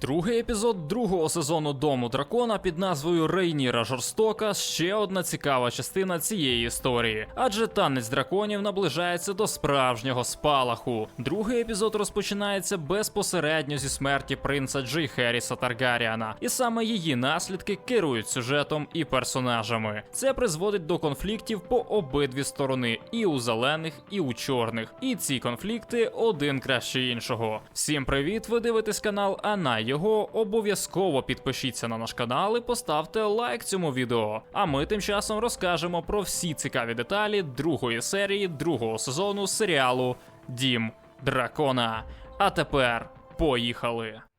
Другий епізод другого сезону Дому дракона під назвою Рейніра Жорстока ще одна цікава частина цієї історії, адже танець драконів наближається до справжнього спалаху. Другий епізод розпочинається безпосередньо зі смерті принца Джей Херіса Таргаріана, і саме її наслідки керують сюжетом і персонажами. Це призводить до конфліктів по обидві сторони, і у зелених, і у чорних. І ці конфлікти один краще іншого. Всім привіт! Ви дивитесь канал, а на його обов'язково підпишіться на наш канал і поставте лайк цьому відео. А ми тим часом розкажемо про всі цікаві деталі другої серії другого сезону серіалу Дім Дракона. А тепер поїхали!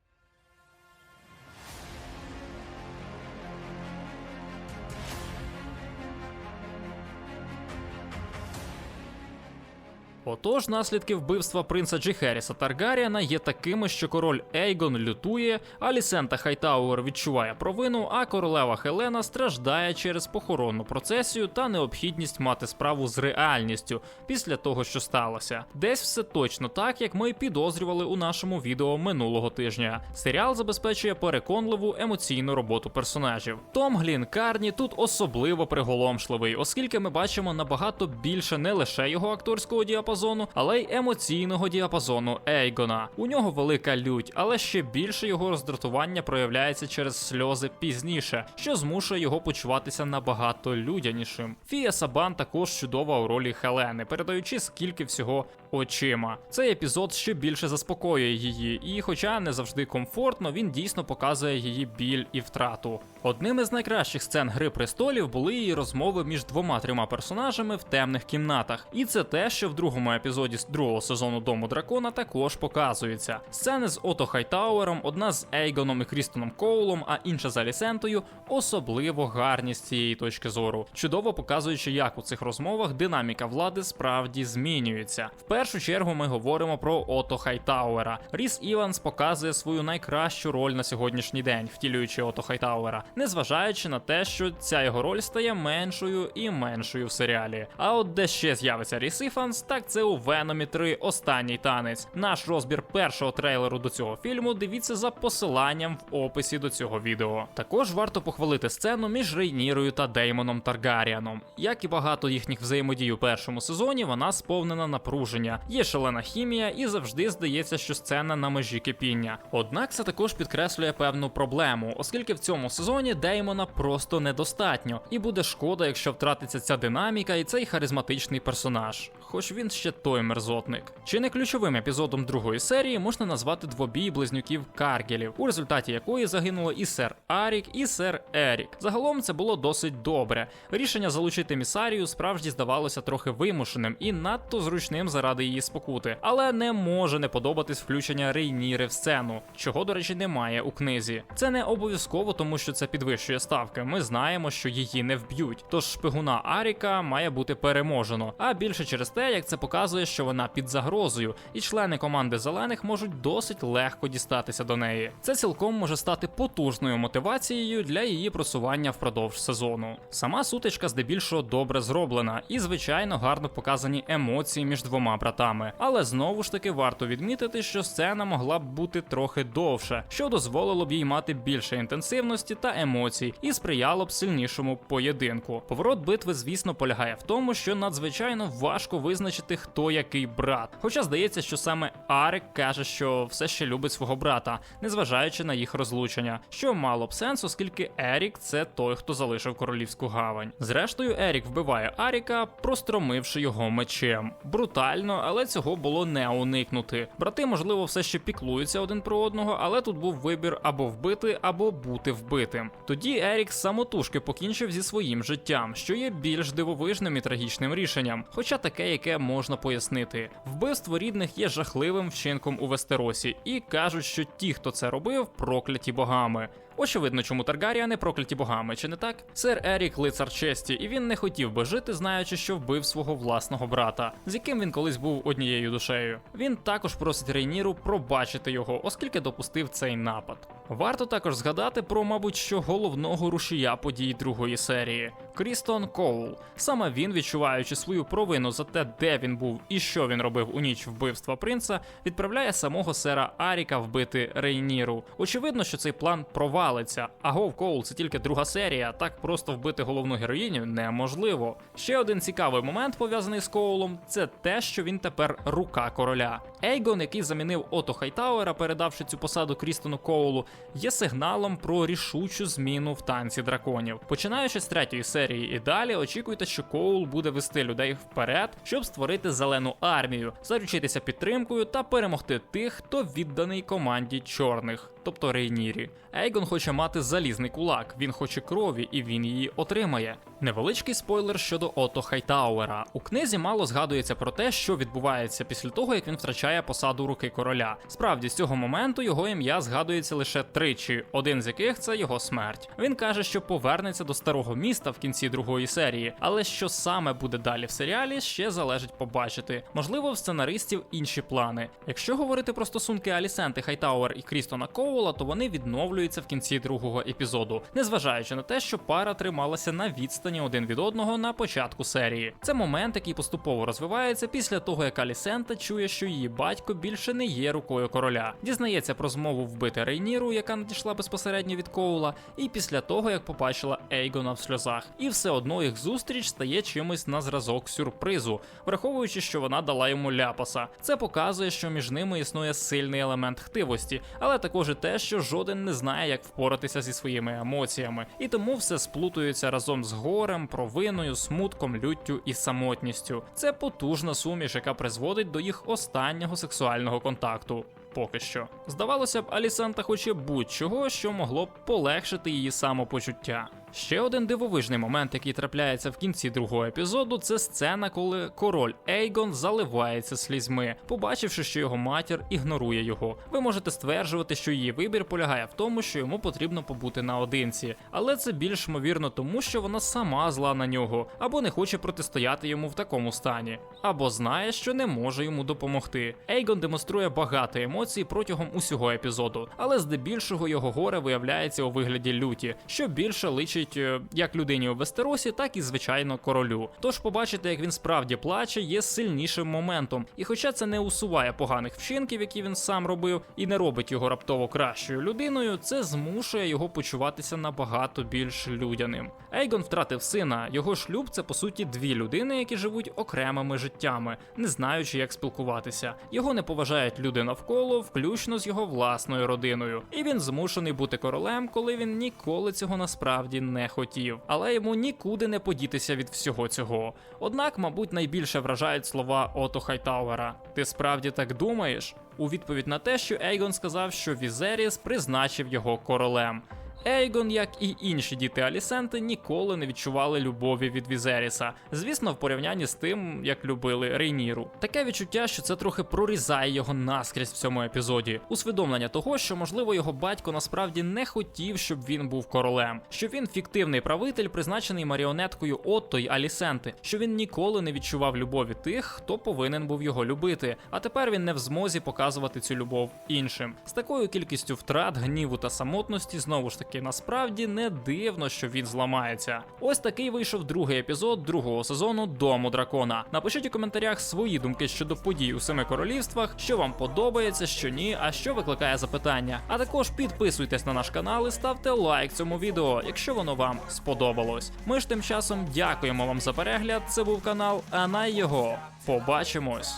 Отож, наслідки вбивства принца Джихеріса Таргаріана є такими, що король Ейгон лютує, Алісента Хайтауер відчуває провину, а королева Хелена страждає через похоронну процесію та необхідність мати справу з реальністю після того, що сталося. Десь все точно так, як ми підозрювали у нашому відео минулого тижня. Серіал забезпечує переконливу емоційну роботу персонажів. Том Глін Карні тут особливо приголомшливий, оскільки ми бачимо набагато більше не лише його акторського діапазону, але й емоційного діапазону Ейгона. У нього велика лють, але ще більше його роздратування проявляється через сльози пізніше, що змушує його почуватися набагато людянішим. Фія Сабан також чудова у ролі Хелени, передаючи скільки всього очима. Цей епізод ще більше заспокоює її, і, хоча не завжди комфортно, він дійсно показує її біль і втрату. Одним із найкращих сцен Гри престолів були її розмови між двома трьома персонажами в темних кімнатах, і це те, що в другому епізоді з другого сезону Дому дракона також показується. Сцени з Ото Хайтауером, одна з Ейгоном і Крістоном Коулом, а інша з Алісентою, особливо гарні з цієї точки зору, чудово показуючи, як у цих розмовах динаміка влади справді змінюється. В першу чергу ми говоримо про Ото Хайтауера. Ріс Іванс показує свою найкращу роль на сьогоднішній день, втілюючи Ото Хайтауера, незважаючи на те, що ця його роль стає меншою і меншою в серіалі. А от де ще з'явиться Ріс Іванс, так це у Веномі 3 Останній танець. Наш розбір першого трейлеру до цього фільму дивіться за посиланням в описі до цього відео. Також варто похвалити сцену між Рейнірою та Деймоном Таргаріаном. Як і багато їхніх взаємодій у першому сезоні, вона сповнена напруження, є шалена хімія, і завжди здається, що сцена на межі кипіння. Однак це також підкреслює певну проблему, оскільки в цьому сезоні Деймона просто недостатньо, і буде шкода, якщо втратиться ця динаміка і цей харизматичний персонаж. Хоч він ще той мерзотник. Чи не ключовим епізодом другої серії можна назвати двобій близнюків Каргелів, у результаті якої загинуло і сер Арік, і сер Ерік. Загалом це було досить добре. Рішення залучити місарію справді здавалося трохи вимушеним і надто зручним заради її спокути, але не може не подобатись включення Рейніри в сцену, чого, до речі, немає у книзі. Це не обов'язково, тому що це підвищує ставки. Ми знаємо, що її не вб'ють. Тож шпигуна Аріка має бути переможено, а більше через те, як це показує, що вона під загрозою, і члени команди зелених можуть досить легко дістатися до неї. Це цілком може стати потужною мотивацією для її просування впродовж сезону. Сама сутичка здебільшого добре зроблена і, звичайно, гарно показані емоції між двома братами. Але знову ж таки варто відмітити, що сцена могла б бути трохи довше, що дозволило б їй мати більше інтенсивності та емоцій і сприяло б сильнішому поєдинку. Поворот битви, звісно, полягає в тому, що надзвичайно важко визначити, хто який брат. Хоча здається, що саме Арик каже, що все ще любить свого брата, незважаючи на їх розлучення, що мало б сенс, оскільки Ерік це той, хто залишив королівську гавань. Зрештою, Ерік вбиває Аріка, простромивши його мечем. Брутально, але цього було не уникнути. Брати, можливо, все ще піклуються один про одного, але тут був вибір або вбити, або бути вбитим. Тоді Ерік самотужки покінчив зі своїм життям, що є більш дивовижним і трагічним рішенням, хоча таке, яке можна пояснити. Вбивство рідних є жахливим вчинком у Вестеросі, і кажуть, що ті, хто це робив, прокляті богами. Очевидно, чому Таргаріани прокляті богами, чи не так? Сер Ерік лицар честі, і він не хотів би жити, знаючи, що вбив свого власного брата, з яким він колись був однією душею. Він також просить Рейніру пробачити його, оскільки допустив цей напад. Варто також згадати про, мабуть, що головного рушія подій другої серії Крістон Коул. Саме він, відчуваючи свою провину за те, де він був і що він робив у ніч вбивства принца, відправляє самого сера Аріка вбити Рейніру. Очевидно, що цей план провалиться. А Гов Коул це тільки друга серія. Так просто вбити головну героїню неможливо. Ще один цікавий момент пов'язаний з Коулом, це те, що він тепер рука короля. Ейгон, який замінив Ото Хайтауера, передавши цю посаду Крістону Коулу, є сигналом про рішучу зміну в танці драконів. Починаючи з третьої серії і далі, очікуйте, що Коул буде вести людей вперед, щоб створити зелену армію, заручитися підтримкою та перемогти тих, хто відданий команді чорних, тобто Рейнірі. Ейгон хоче мати залізний кулак, він хоче крові і він її отримає. Невеличкий спойлер щодо Ото Хайтауера. У книзі мало згадується про те, що відбувається після того, як він втрачає посаду руки короля. Справді, з цього моменту його ім'я згадується лише тричі, один з яких це його смерть. Він каже, що повернеться до старого міста в кінці другої серії, але що саме буде далі в серіалі, ще залежить побачити. Можливо, в сценаристів інші плани. Якщо говорити про стосунки Алісенти Хайтауер і Крістона Коула, то вони відновлюються в кінці другого епізоду, незважаючи на те, що пара трималася на відстані один від одного на початку серії. Це момент, який поступово розвивається після того, як Алісента чує, що її батько більше не є рукою короля. Дізнається про змову вбити Рейніру, яка надійшла безпосередньо від Коула, і після того, як побачила Ейгона в сльозах. І все одно їх зустріч стає чимось на зразок сюрпризу, враховуючи, що вона дала йому ляпаса. Це показує, що між ними існує сильний елемент хтивості, але також і те, що жоден не знає, як впоратися зі своїми емоціями, і тому все сплутується разом з горем, провиною, смутком, люттю і самотністю. Це потужна суміш, яка призводить до їх останнього сексуального контакту. Поки що здавалося б, Алісанта хоче будь-чого, що могло б полегшити її самопочуття. Ще один дивовижний момент, який трапляється в кінці другого епізоду, це сцена, коли король Ейгон заливається слізьми, побачивши, що його матір ігнорує його. Ви можете стверджувати, що її вибір полягає в тому, що йому потрібно побути наодинці, але це більш ймовірно тому, що вона сама зла на нього, або не хоче протистояти йому в такому стані, або знає, що не може йому допомогти. Ейгон демонструє багато емоцій протягом усього епізоду, але здебільшого його горе виявляється у вигляді люті, що більше личить е, як людині у Вестеросі, так і звичайно королю. Тож побачити, як він справді плаче, є сильнішим моментом. І хоча це не усуває поганих вчинків, які він сам робив, і не робить його раптово кращою людиною, це змушує його почуватися набагато більш людяним. Ейгон втратив сина. Його шлюб це по суті дві людини, які живуть окремими життями, не знаючи, як спілкуватися. Його не поважають люди навколо, включно з його власною родиною. І він змушений бути королем, коли він ніколи цього насправді не хотів. Але йому нікуди не подітися від всього цього. Однак, мабуть, найбільше вражають слова Ото Хайтауера. Ти справді так думаєш? У відповідь на те, що Ейгон сказав, що Візеріс призначив його королем. Ейгон, як і інші діти Алісенти, ніколи не відчували любові від Візеріса. Звісно, в порівнянні з тим, як любили Рейніру. Таке відчуття, що це трохи прорізає його наскрізь в цьому епізоді. Усвідомлення того, що можливо його батько насправді не хотів, щоб він був королем, що він фіктивний правитель, призначений маріонеткою Отто й Алісенти, що він ніколи не відчував любові тих, хто повинен був його любити. А тепер він не в змозі показувати цю любов іншим. З такою кількістю втрат, гніву та самотності, знову ж таки, насправді не дивно, що він зламається. Ось такий вийшов другий епізод другого сезону Дому дракона. Напишіть у коментарях свої думки щодо подій у семи королівствах, що вам подобається, що ні, а що викликає запитання. А також підписуйтесь на наш канал і ставте лайк цьому відео, якщо воно вам сподобалось. Ми ж тим часом дякуємо вам за перегляд. Це був канал, а на його побачимось.